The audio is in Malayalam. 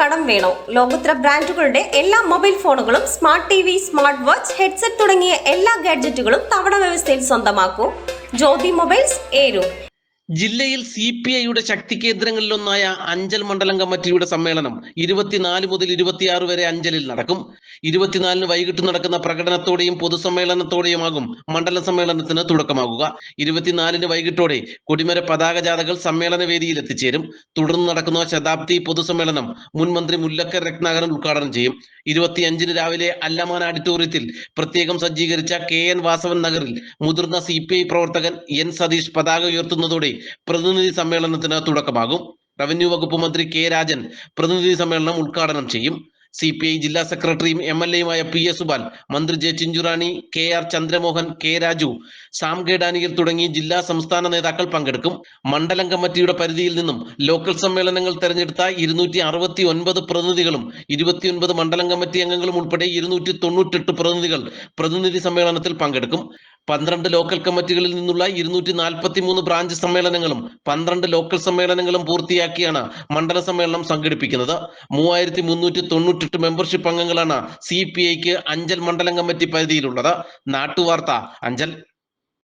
കടം വേണോ? ലോകോത്തര ബ്രാൻഡുകളുടെ എല്ലാ മൊബൈൽ ഫോണുകളും smart T V smart watch headset തുടങ്ങിയ എല്ലാ ഗാഡ്ജറ്റുകളും തവണ വ്യവസ്ഥയിൽ സ്വന്തമാക്കൂ. ജ്യോതി മൊബൈൽസ് ഏരൂർ. ജില്ലയിൽ സി പി ഐയുടെ ശക്തി കേന്ദ്രങ്ങളിലൊന്നായ അഞ്ചൽ മണ്ഡലം കമ്മിറ്റിയുടെ സമ്മേളനം ഇരുപത്തിനാല് മുതൽ ഇരുപത്തിയാറ് വരെ അഞ്ചലിൽ നടക്കും. ഇരുപത്തിനാലിന് വൈകിട്ട് നടക്കുന്ന പ്രകടനത്തോടെയും പൊതുസമ്മേളനത്തോടെയുമാകും മണ്ഡല സമ്മേളനത്തിന് തുടക്കമാകുക. ഇരുപത്തിനാലിന് വൈകിട്ടോടെ കൊടിമര പതാക ജാഥകൾ സമ്മേളന വേദിയിൽ എത്തിച്ചേരും തുടർന്ന് നടക്കുന്ന ശതാബ്ദി പൊതുസമ്മേളനം മുൻ മന്ത്രി മുല്ലക്കർ രത്നാകരൻ ഉദ്ഘാടനം ചെയ്യും. ഇരുപത്തിയഞ്ചിന് രാവിലെ അല്ലമാൻ ഓഡിറ്റോറിയത്തിൽ പ്രത്യേകം സജ്ജീകരിച്ച കെ എൻ വാസവൻ നഗറിൽ മുതിർന്ന സി പ്രവർത്തകൻ എൻ സതീഷ് പതാക ഉയർത്തുന്നതോടെ പ്രതിനിധി സമ്മേളനത്തിന് തുടക്കമാകും. റവന്യൂ വകുപ്പ് മന്ത്രി കെ രാജൻ പ്രതിനിധി സമ്മേളനം ഉദ്ഘാടനം ചെയ്യും. സി പി ഐ ജില്ലാ സെക്രട്ടറിയും എം എൽ എയുമായ പി എസ് സുബാൽ മന്ത്രി J Chinchurani K R Chandramohan K Raju Sam K തുടങ്ങി ജില്ലാ സംസ്ഥാന നേതാക്കൾ പങ്കെടുക്കും. മണ്ഡലം കമ്മിറ്റിയുടെ പരിധിയിൽ നിന്നും ലോക്കൽ സമ്മേളനങ്ങൾ തെരഞ്ഞെടുത്ത ഇരുന്നൂറ്റി അറുപത്തി ഒൻപത് പ്രതിനിധികളും ഇരുപത്തിയൊൻപത് മണ്ഡലം കമ്മിറ്റി അംഗങ്ങളും ഉൾപ്പെടെ ഇരുന്നൂറ്റി തൊണ്ണൂറ്റെട്ട് പ്രതിനിധികൾ പ്രതിനിധി സമ്മേളനത്തിൽ പങ്കെടുക്കും. പന്ത്രണ്ട് ലോക്കൽ കമ്മിറ്റികളിൽ നിന്നുള്ള ഇരുന്നൂറ്റി നാൽപ്പത്തി മൂന്ന് ബ്രാഞ്ച് സമ്മേളനങ്ങളും പന്ത്രണ്ട് ലോക്കൽ സമ്മേളനങ്ങളും പൂർത്തിയാക്കിയാണ് മണ്ഡല സമ്മേളനം സംഘടിപ്പിക്കുന്നത്. മൂവായിരത്തി മുന്നൂറ്റി തൊണ്ണൂറ്റെട്ട് മെമ്പർഷിപ്പ് അംഗങ്ങളാണ് സി പി ഐക്ക് അഞ്ചൽ മണ്ഡലം കമ്മിറ്റി പരിധിയിലുള്ളത്. നാട്ടുവാർത്ത അഞ്ചൽ.